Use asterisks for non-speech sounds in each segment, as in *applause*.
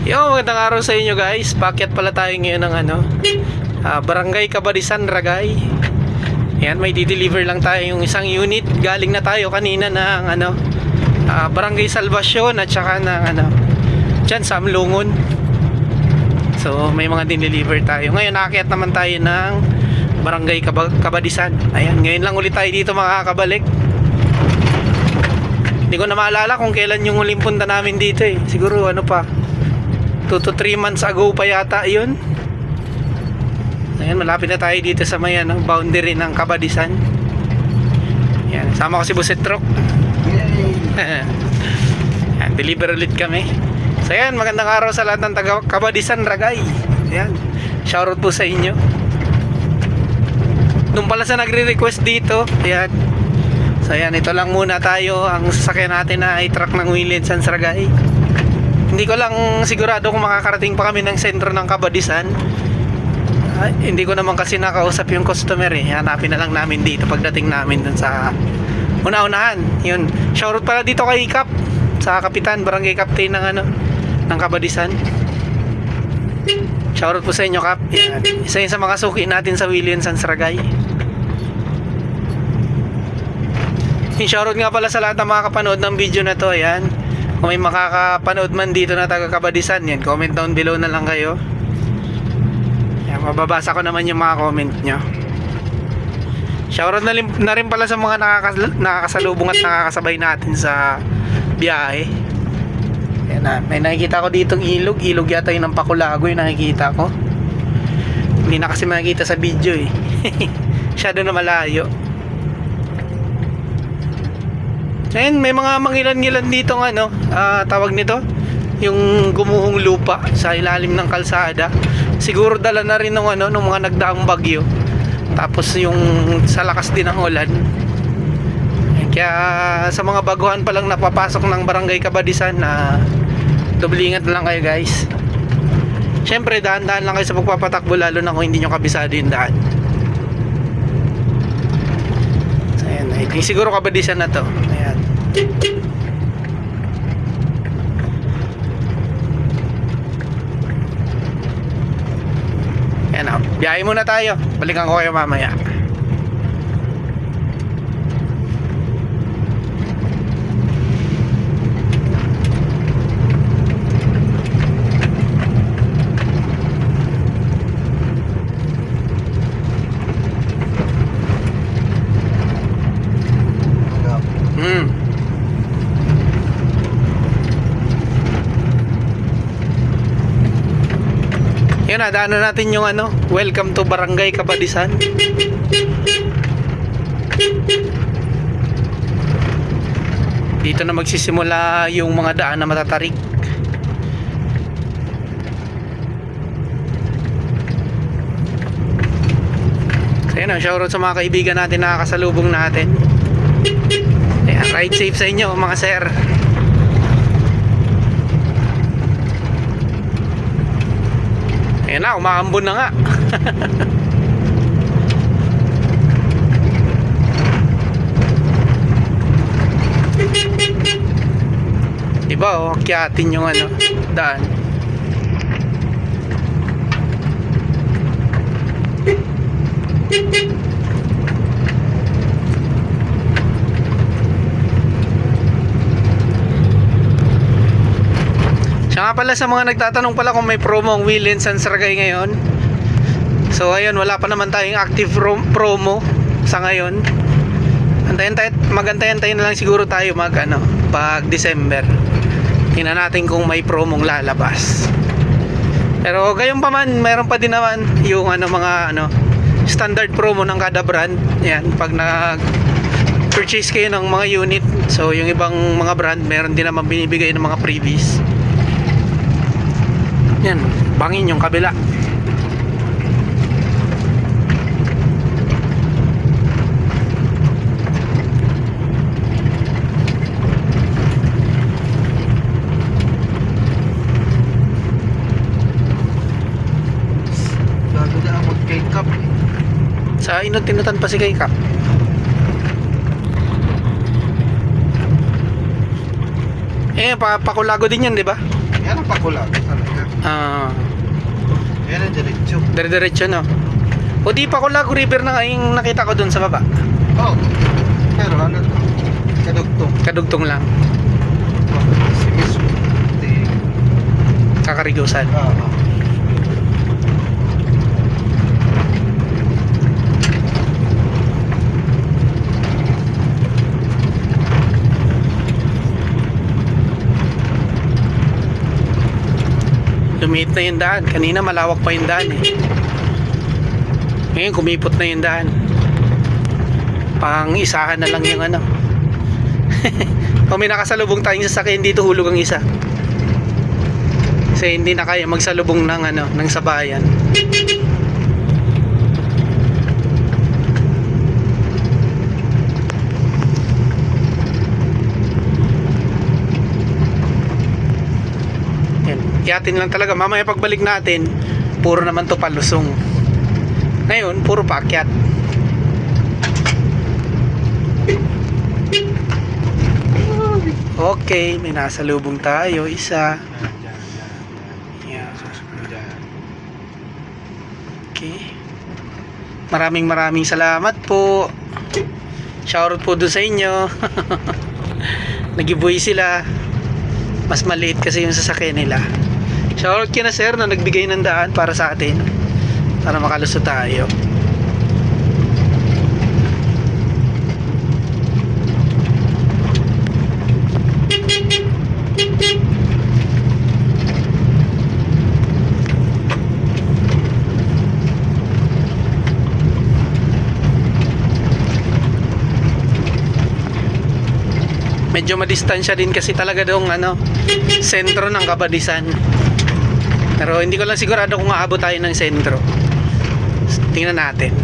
Yo, magandang araw sa inyo guys. Pakyat pala tayo ngayon ng ano, ah, Barangay Kabadisan, Ragay. Yan, may di-deliver lang tayo yung isang unit. Galing na tayo kanina ng ano, ah, Barangay Salvacion at saka ng ano, dyan sa Amlungon. So, may mga din-deliver tayo. Ngayon, nakakyat naman tayo ng Barangay Kaba- Kabadisan. Ayan, ngayon lang ulit tayo dito makakabalik. Hindi ko na maalala kung kailan yung huling punta namin dito eh. Siguro ano pa, 2 to 3 months ago pa yata yun. Ayan, malapit na tayo dito sa may ano, boundary ng Kabadisan. Yan, sama ko si Buset Truck. *laughs* Yan, deliver ulit kami. So yan, magandang araw sa lahat ng taga Kabadisan Ragay. Yan, shoutout po sa inyo. Doon pala sa nagre-request dito. Ayan. So ayan, ito lang muna tayo. Ang sasakyan natin na ay truck ng Williams Sans Ragay. Hindi ko lang sigurado kung makakarating pa kami ng sentro ng Kabadisan. Ay, hindi ko naman kasi nakausap yung customer eh. Hanapin na lang namin dito pagdating namin dun sa una-unahan. Yun. Shoutout pala dito kay Kap sa kapitan, barangay captain ng ano ng Kabadisan. Shoutout po sa inyo Kap. Yan. Isa yun sa mga suki natin sa Williams Sans Ragay. Yung shoutout nga pala sa lahat ng mga kapanood ng video na to, ayan. Kung may makakapanood man dito na taga Kabadisan, yan, comment down below na lang kayo. Yan, mababasa ko naman yung mga comment nyo. Shoutout na, rin- na rin pala sa mga nakakas- nakakasalubong at nakakasabay natin sa biyahe. Yan na, may nakikita ko ditong ilog. Ilog yata yun ng Pakulago yung nakikita ko. Hindi na kasi makikita sa video eh. *laughs* Masyado na malayo. Ayun, may mga mangilan-ngilan dito ng ano, ah, tawag nito, yung gumuhong lupa sa ilalim ng kalsada. Siguro dala na rin ng ano, ng mga nagdaang bagyo. Tapos yung sa lakas din ng ulan. Kaya sa mga baguhan pa lang napapasok ng barangay Kabadisan na doble ingat na lang kayo guys. Siyempre, dahan-dahan lang kayo sa pagpapatakbo lalo na kung hindi nyo kabisado yung daan. So, ayan, siguro Kabadisan na to. Ayan. Ayan na, biyahe muna tayo. Balikan ko kayo mamaya. Hmm. Yun na, daanan natin yung ano, welcome to Barangay Kabadisan. Dito na magsisimula yung mga daan na matatarik. So yun, shoutout sa mga kaibigan natin na kasalubong natin. Ayan, ride safe sa inyo mga sir. Na, umaambon na nga. *laughs* Diba, oh, akyatin yung ano, daan. Siya *laughs* nga pala sa mga nagtatanong pala kung may promo ang Will and Sans Ragay ngayon. So ayun, wala pa naman tayong active ro- promo sa ngayon. Antayin tayo, magantayan-tayin na lang siguro tayo mag ano, pag December. Tingnan natin kung may promong lalabas. Pero gayon pa man, meron pa din naman yung ano mga ano standard promo ng kada brand. Yan, pag nag purchase kayo ng mga unit. So yung ibang mga brand, meron din naman binibigay ng mga freebies. Yan, bangin yung kabila. Sa inot tinutan pa si kay Kap. Eh, pa pakulago din yan, di ba? Yan ang pakulag. Talaga. Ah, Yan ang diretsyo. dire-diretso no. O di pa Kulag River na yung nakita ko dun sa baba. Oh. Pero ano to? Kadugtong. Kadugtong lang. Si Miss Di. Lumiit na yung daan. Kanina malawak pa yung daan eh. Ngayon kumipot na yung daan. Pang isahan na lang yung ano. *laughs* Pag may nakasalubong tayong sasakyan dito hulog ang isa. Kasi hindi na kaya magsalubong ng ano, ng sabayan. Yan. Yatin lang talaga. Mamaya pagbalik natin, puro naman to palusong. Ngayon, puro paakyat. Okay, may nasa lubong tayo. Isa. Yan. Okay. Maraming maraming salamat po. Shoutout po doon sa inyo. *laughs* Nagibuhay sila. Mas maliit kasi yung sasakyan nila. Shoutout kina sir na nagbigay ng daan para sa atin. Para makalusot tayo. Medyo madistansya din kasi talaga doong ano, sentro ng Kabadisan. Pero hindi ko lang sigurado kung aabot tayo ng sentro. Tingnan natin.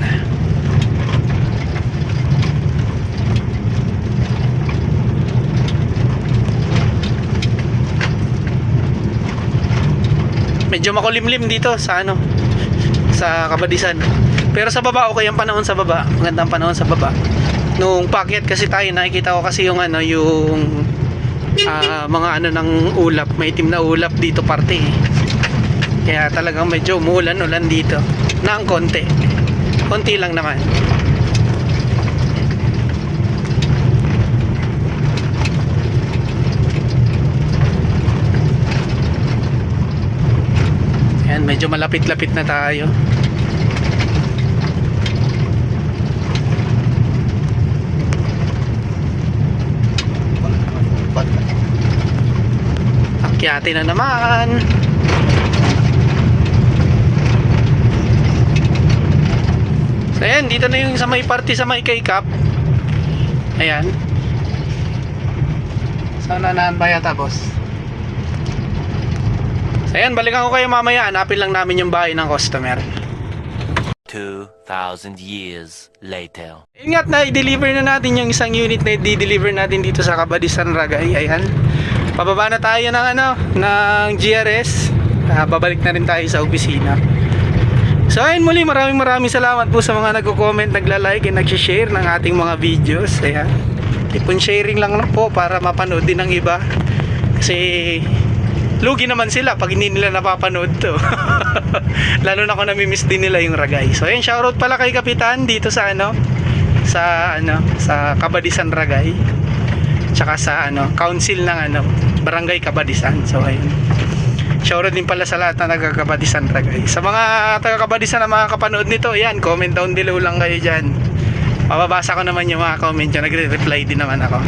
Medyo makulimlim dito sa ano sa Kabadisan. Pero sa baba okay ang panahon sa baba. Magandang panahon sa baba. Nung packet kasi tayo nakikita ko kasi yung ano yung ah, mga ano ng ulap, may itim na ulap dito parte. eh. Kaya talagang medyo umulan-ulan dito. Na ang konti. Konti lang naman. Ayan, medyo malapit-lapit na tayo. Ba't? Akyati na naman. So ayan, dito na yung sa may party sa may kay Cap. Ayan. Sana naan ba yata, boss? So ayan, balikan ko kayo mamaya. Hanapin lang namin yung bahay ng customer. 2,000 years later. Ingat na i-deliver na natin yung isang unit na i-deliver natin dito sa Kabadisan Ragay. Ayan. Pababa na tayo ng ano, ng GRS. Ah, babalik na rin tayo sa opisina. So ayun muli, maraming maraming salamat po sa mga nagko-comment, nagla-like, and nag-share ng ating mga videos. Ayan. Ipon sharing lang na po para mapanood din ng iba. Kasi lugi naman sila pag hindi nila napapanood to. *laughs* Lalo na kung namimiss din nila yung ragay. So ayun, shoutout pala kay Kapitan dito sa ano, sa ano, sa Kabadisan Ragay. Tsaka sa ano, council ng ano, Barangay Kabadisan. So ayun. Shoutout din pala sa lahat na nagkakabadisan Ragay. Sa mga taga-kabadisan na mga kapanood nito, yan, comment down below lang kayo dyan. Mababasa ko naman yung mga comment dyan. Nagre-reply din naman ako.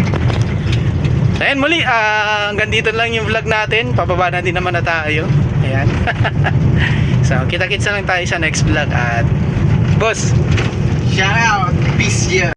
So, ayan muli, ah, hanggang dito lang yung vlog natin. Pababa na din naman na tayo. Ayan. *laughs* so, kita-kits na lang tayo sa next vlog. At, boss, Shout out! Peace yeah!